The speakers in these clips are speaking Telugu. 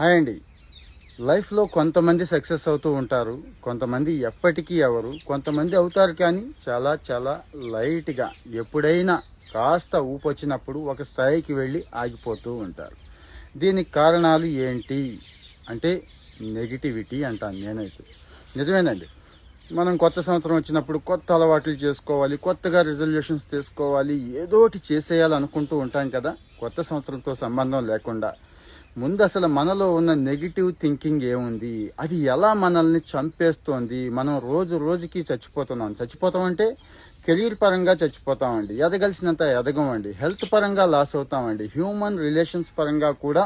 హాయ్ అండి. లైఫ్లో కొంతమంది సక్సెస్ అవుతూ ఉంటారు కొంతమంది ఎప్పటికీ ఎవరు కొంతమంది అవుతారు కానీ చాలా చాలా లైట్గా ఎప్పుడైనా కాస్త ఊపొచ్చినప్పుడు ఒక స్థాయికి వెళ్ళి ఆగిపోతూ ఉంటారు. దీనికి కారణాలు ఏంటి? అంటే నెగిటివిటీ అంటాను నేనైతే. నిజమేనండి. మనం కొత్త సంవత్సరం వచ్చినప్పుడు కొత్త అలవాట్లు చేసుకోవాలి కొత్తగా రిజల్యూషన్స్ తీసుకోవాలి ఏదోటి చేసేయాలనుకుంటూ ఉంటాం కదా. కొత్త సంవత్సరంతో సంబంధం లేకుండా ముందు అసలు మనలో ఉన్న నెగిటివ్ థింకింగ్ ఏముంది? అది ఎలా మనల్ని చంపేస్తోంది? మనం రోజు రోజుకి చచ్చిపోతున్నాం. చచ్చిపోతామంటే కెరీర్ పరంగా చచ్చిపోతామండి ఎదగలిసినంత ఎదగమండి హెల్త్ పరంగా లాస్ అవుతామండి హ్యూమన్ రిలేషన్స్ పరంగా కూడా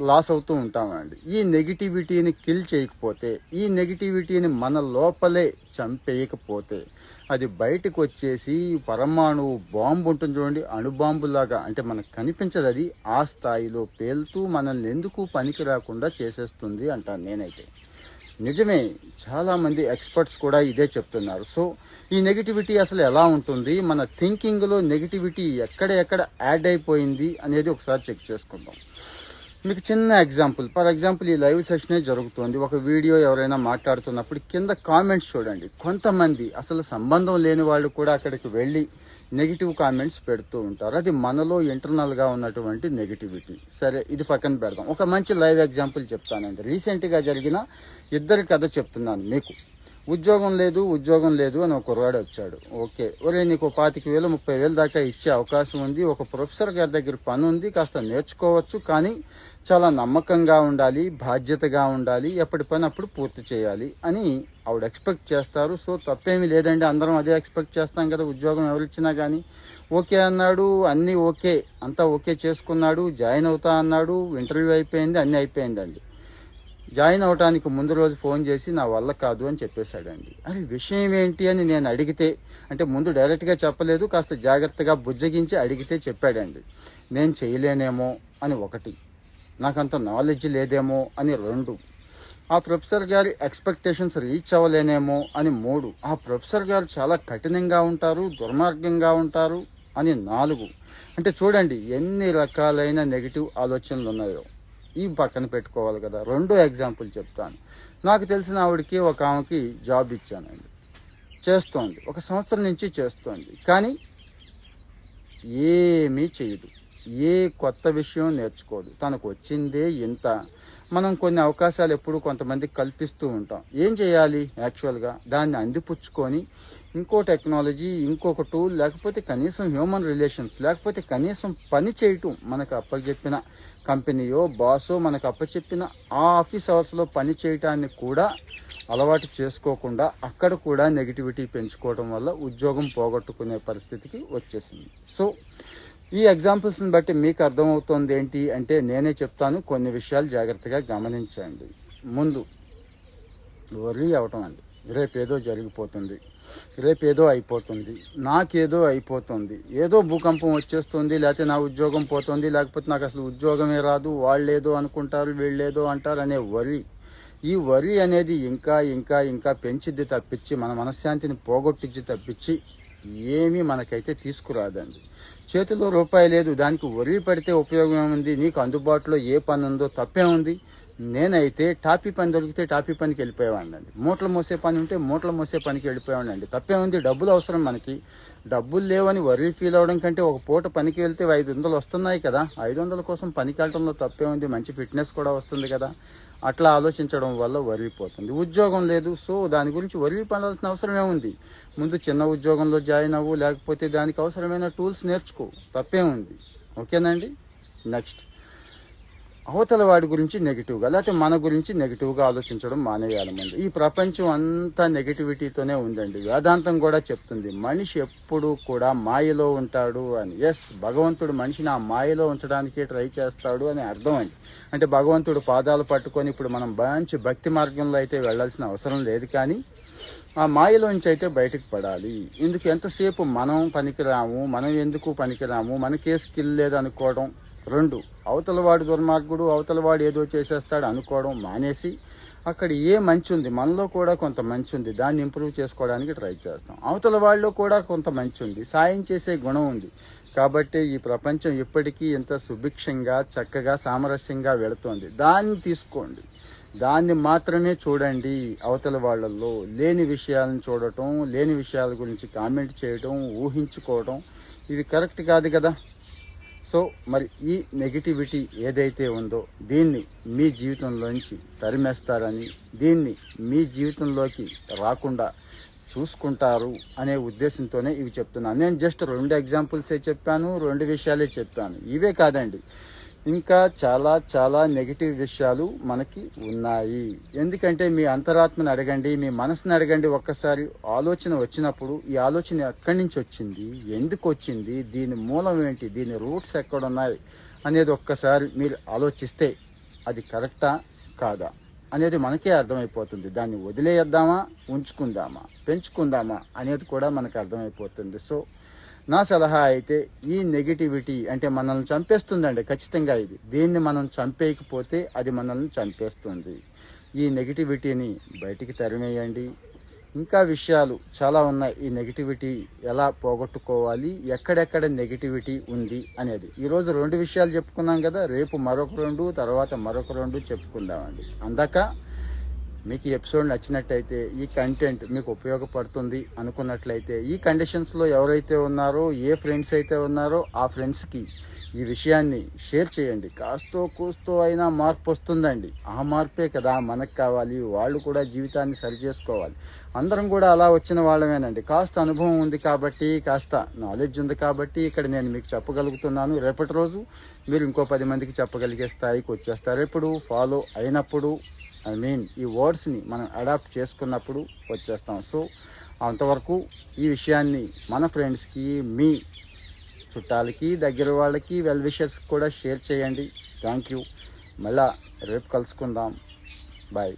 లాస్ అవుతూ ఉంటామండి. ఈ నెగిటివిటీని కిల్ చేయకపోతే ఈ నెగిటివిటీని మన లోపలే చంపేయకపోతే అది బయటకు వచ్చేసి పరమాణువు బాంబు ఉంటుంది చూడండి అణుబాంబులాగా అంటే మనకు కనిపించదు అది. ఆ స్థాయిలో పేలుతూ మనల్ని ఎందుకు పనికి రాకుండా చేసేస్తుంది అంటాను నేనైతే. నిజమే చాలామంది ఎక్స్పర్ట్స్ కూడా ఇదే చెప్తున్నారు. సో ఈ నెగిటివిటీ అసలు ఎలా ఉంటుంది? మన థింకింగ్లో నెగిటివిటీ ఎక్కడ ఎక్కడ యాడ్ అయిపోయింది అనేది ఒకసారి చెక్ చేసుకుందాం. మీకు చిన్న ఎగ్జాంపుల్ ఫర్ ఎగ్జాంపుల్ ఈ లైవ్ సెషనే జరుగుతుంది. ఒక వీడియో ఎవరైనా మాట్లాడుతున్నప్పుడు కింద కామెంట్స్ చూడండి. కొంతమంది అసలు సంబంధం లేని వాళ్ళు కూడా అక్కడికి వెళ్ళి నెగిటివ్ కామెంట్స్ పెడుతూ ఉంటారు. అది మనలో ఇంటర్నల్గా ఉన్నటువంటి నెగిటివిటీ సరే ఇది పక్కన పెడదాం. ఒక మంచి లైవ్ ఎగ్జాంపుల్ చెప్తానండి. రీసెంట్గా జరిగిన ఇద్దరి కథ చెప్తున్నాను మీకు. ఉద్యోగం లేదు ఉద్యోగం లేదు అని ఒక కుర్రాడు వచ్చాడు. ఓకే ఒరే నీకు పాతిక వేలు ముప్పై వేలు దాకా ఇచ్చే అవకాశం ఉంది. ఒక ప్రొఫెసర్ గారి దగ్గర పని ఉంది కాస్త నేర్చుకోవచ్చు కానీ చాలా నమ్మకంగా ఉండాలి బాధ్యతగా ఉండాలి ఎప్పటి పని అప్పుడు పూర్తి చేయాలి అని ఆవిడ ఎక్స్పెక్ట్ చేస్తారు. సో తప్పేమీ లేదండి అందరం అదే ఎక్స్పెక్ట్ చేస్తాం కదా ఉద్యోగం ఎవరిచ్చినా కానీ ఓకే అన్నాడు అన్నీ ఓకే అంతా ఓకే చేసుకున్నాడు జాయిన్ అవుతా అన్నాడు ఇంటర్వ్యూ అయిపోయింది అన్నీ అయిపోయిందండి. జాయిన్ అవడానికి ముందు రోజు ఫోన్ చేసి నా వల్ల కాదు అని చెప్పేశాడండి. అది విషయం ఏంటి అని నేను అడిగితే అంటే ముందు డైరెక్ట్గా చెప్పలేదు కాస్త జాగ్రత్తగా బుజ్జగించి అడిగితే చెప్పాడండి. నేను చేయలేనేమో అని ఒకటి. నాకంత నాలెడ్జ్ లేదేమో అని రెండు. ఆ ప్రొఫెసర్ గారి ఎక్స్పెక్టేషన్స్ రీచ్ అవ్వలేనేమో అని మూడు. ఆ ప్రొఫెసర్ గారు చాలా కఠినంగా ఉంటారు దుర్మార్గంగా ఉంటారు అని నాలుగు. అంటే చూడండి ఎన్ని రకాలైన నెగిటివ్ ఆలోచనలు ఉన్నాయో ఈ పక్కన పెట్టుకోవాలి కదా. రెండో ఎగ్జాంపుల్ చెప్తాను. నాకు తెలిసిన ఆవిడకి ఒక ఆమెకి జాబ్ ఇచ్చానండి. చేస్తోంది. ఒక సంవత్సరం నుంచి చేస్తోంది. కానీ ఏమీ చేయదు. ఏ కొత్త విషయం నేర్చుకోదు. తనకు వచ్చిందే ఇంత. మనం కొన్ని అవకాశాలు ఎప్పుడు కొంతమందికి కల్పిస్తూ ఉంటాం. ఏం చేయాలి? యాక్చువల్గా దాన్ని అందిపుచ్చుకొని ఇంకో టెక్నాలజీ ఇంకొక టూల్ లేకపోతే కనీసం హ్యూమన్ రిలేషన్స్ లేకపోతే కనీసం పని చేయటం మనకు అప్పచెప్పిన కంపెనీయో బాసో మనకు అప్పచెప్పిన ఆ ఆఫీస్ అవర్స్లో పని చేయటాన్ని కూడా అలవాటు చేసుకోకుండా అక్కడ కూడా నెగిటివిటీ పెంచుకోవడం వల్ల ఉద్యోగం పోగొట్టుకునే పరిస్థితికి వచ్చేసింది. సో ఈ ఎగ్జాంపుల్స్ని బట్టి మీకు అర్థమవుతోంది ఏంటి అంటే నేనే చెప్తాను కొన్ని విషయాలు జాగ్రత్తగా గమనించండి. ముందు వర్రీ అవటం అండి. రేపేదో జరిగిపోతుంది రేపేదో అయిపోతుంది నాకేదో అయిపోతుంది ఏదో భూకంపం వచ్చేస్తుంది లేకపోతే నా ఉద్యోగం పోతుంది లేకపోతే నాకు అసలు ఉద్యోగమే రాదు వాళ్ళేదో అనుకుంటారు వీళ్ళేదో అంటారు అనే వరి ఈ వరి అనేది ఇంకా ఇంకా ఇంకా పెంచిద్ది తప్పించి మన మనశ్శాంతిని పోగొట్టించి తప్పించి ఏమీ మనకైతే తీసుకురాదండి. చేతిలో రూపాయి లేదు దానికి వరి పడితే ఉపయోగం ఏముంది నీకు అందుబాటులో ఏ పని ఉందో తప్పే ఉంది. నేనైతే టాపీ పని దొరికితే టాపీ పనికి వెళ్ళిపోయేవాడినండి. మూటలు మోసే పని ఉంటే మూటలు మోసే పనికి వెళ్ళిపోయేవాడినండి. తప్పే ఉంది డబ్బులు అవసరం మనకి. డబ్బులు లేవని వరి ఫీల్ అవడం కంటే ఒక పూట పనికి వెళ్తే ఐదు వందలు వస్తున్నాయి కదా. ఐదు వందల కోసం పనికి వెళ్ళడంలో తప్పే ఉంది మంచి ఫిట్నెస్ కూడా వస్తుంది కదా. అట్లా ఆలోచించడం వల్ల వరిగిపోతుంది ఉద్యోగం లేదు. సో దాని గురించి వరిగి పడాల్సిన అవసరం ఏముంది ముందు చిన్న ఉద్యోగంలో జాయిన్ అవ్వు లేకపోతే దానికి అవసరమైన టూల్స్ నేర్చుకో. తప్పే ఉంది. ఓకేనండి నెక్స్ట్. అవతల వాడి గురించి నెగిటివ్గా లేకపోతే మన గురించి నెగిటివ్గా ఆలోచించడం మానేయాలి ముందు. ఈ ప్రపంచం అంతా నెగిటివిటీతోనే ఉందండి. వేదాంతం కూడా చెప్తుంది మనిషి ఎప్పుడు కూడా మాయలో ఉంటాడు అని. ఎస్ భగవంతుడు మనిషిని ఆ మాయలో ఉంచడానికి ట్రై చేస్తాడు అని అర్థం అండి. అంటే భగవంతుడు పాదాలు పట్టుకొని ఇప్పుడు మనం మంచి భక్తి మార్గంలో అయితే వెళ్ళాల్సిన అవసరం లేదు కానీ ఆ మాయలోంచి అయితే బయటకు పడాలి. ఇందుకు ఎంతసేపు మనం పనికిరాము మనం ఎందుకు పనికిరాము మనకే స్కిల్ లేదు అనుకోవడం రెండు అవతలవాడు దుర్మార్గుడు అవతలవాడు ఏదో చేసేస్తాడు అనుకోవడం మానేసి అక్కడ ఏ మంచి ఉంది? మనలో కూడా కొంత మంచి ఉంది. దాన్ని ఇంప్రూవ్ చేసుకోవడానికి ట్రై చేస్తాం. అవతల వాళ్ళలో కూడా కొంత మంచి ఉంది. సాయం చేసే గుణం ఉంది. కాబట్టి ఈ ప్రపంచం ఇప్పటికీ ఇంత సుభిక్షంగా చక్కగా సామరస్యంగా వెళుతోంది. దాన్ని తీసుకోండి. దాన్ని మాత్రమే చూడండి అవతల వాళ్ళల్లో. లేని విషయాలను చూడటం లేని విషయాల గురించి కామెంట్ చేయటం ఊహించుకోవడం ఇది కరెక్ట్ కాదు కదా? సో మరి ఈ నెగిటివిటీ ఏదైతే ఉందో దీన్ని మీ జీవితంలోంచి తరిమేస్తారని దీన్ని మీ జీవితంలోకి రాకుండా చూసుకుంటారు అనే ఉద్దేశంతోనే ఇవి చెప్తున్నాను. నేను జస్ట్ రెండు ఎగ్జాంపుల్సే చెప్పాను రెండు విషయాలే చెప్పాను. ఇవే కాదండి. ఇంకా చాలా చాలా నెగిటివ్ విషయాలు మనకి ఉన్నాయి. ఎందుకంటే మీ అంతరాత్మని అడగండి మీ మనసుని అడగండి. ఒక్కసారి ఆలోచన వచ్చినప్పుడు ఈ ఆలోచన ఎక్కడి నుంచి వచ్చింది? ఎందుకు వచ్చింది? దీని మూలం ఏంటి? దీని రూట్స్ ఎక్కడ ఉన్నాయి అనేది ఒక్కసారి మీరు ఆలోచిస్తే అది కరెక్టా కాదా? అనేది మనకే అర్థమైపోతుంది. దాన్ని వదిలేద్దామా? ఉంచుకుందామా? పెంచుకుందామా? అనేది కూడా మనకు అర్థమైపోతుంది. సో నా సలహా అయితే ఈ నెగిటివిటీ అంటే మనల్ని చంపేస్తుందండి ఖచ్చితంగా ఇది. దీన్ని మనం చంపేయకపోతే అది మనల్ని చంపేస్తుంది. ఈ నెగిటివిటీని బయటికి తరిమేయండి. ఇంకా విషయాలు చాలా ఉన్నాయి. ఈ నెగిటివిటీ ఎలా పోగొట్టుకోవాలి ఎక్కడెక్కడ నెగిటివిటీ ఉంది అనేది. ఈరోజు రెండు విషయాలు చెప్పుకున్నాం కదా రేపు మరొక రెండు తర్వాత మరొక రెండు చెప్పుకుందామండి. అందాక మీకు ఈ ఎపిసోడ్ నచ్చినట్టయితే ఈ కంటెంట్ మీకు ఉపయోగపడుతుంది అనుకున్నట్లయితే ఈ కండిషన్స్లో ఎవరైతే ఉన్నారో ఏ ఫ్రెండ్స్ అయితే ఉన్నారో ఆ ఫ్రెండ్స్కి ఈ విషయాన్ని షేర్ చేయండి. కాస్తో కూస్తో అయినా మార్పు వస్తుందండి. ఆ మార్పే కదా మనకు కావాలి. వాళ్ళు కూడా జీవితాన్ని సరి చేసుకోవాలి. అందరం కూడా అలా వచ్చిన వాళ్ళమేనండి. కాస్త అనుభవం ఉంది కాబట్టి కాస్త నాలెడ్జ్ ఉంది కాబట్టి ఇక్కడ నేను మీకు చెప్పగలుగుతున్నాను. రేపటి రోజు మీరు ఇంకో పది మందికి చెప్పగలిగే స్థాయికి వచ్చేస్తారు. ఎప్పుడు? ఫాలో అయినప్పుడు ఐ మీన్ ఈ వర్డ్స్ని మనం అడాప్ట్ చేసుకున్నప్పుడు వచ్చేస్తాం. సో అంతవరకు ఈ విషయాన్ని మన ఫ్రెండ్స్కి మీ చుట్టాలకి దగ్గర వాళ్ళకి వెల్ విషర్స్ కూడా షేర్ చేయండి. థ్యాంక్ యూ మళ్ళా రేపు కలుసుకుందాం. బాయ్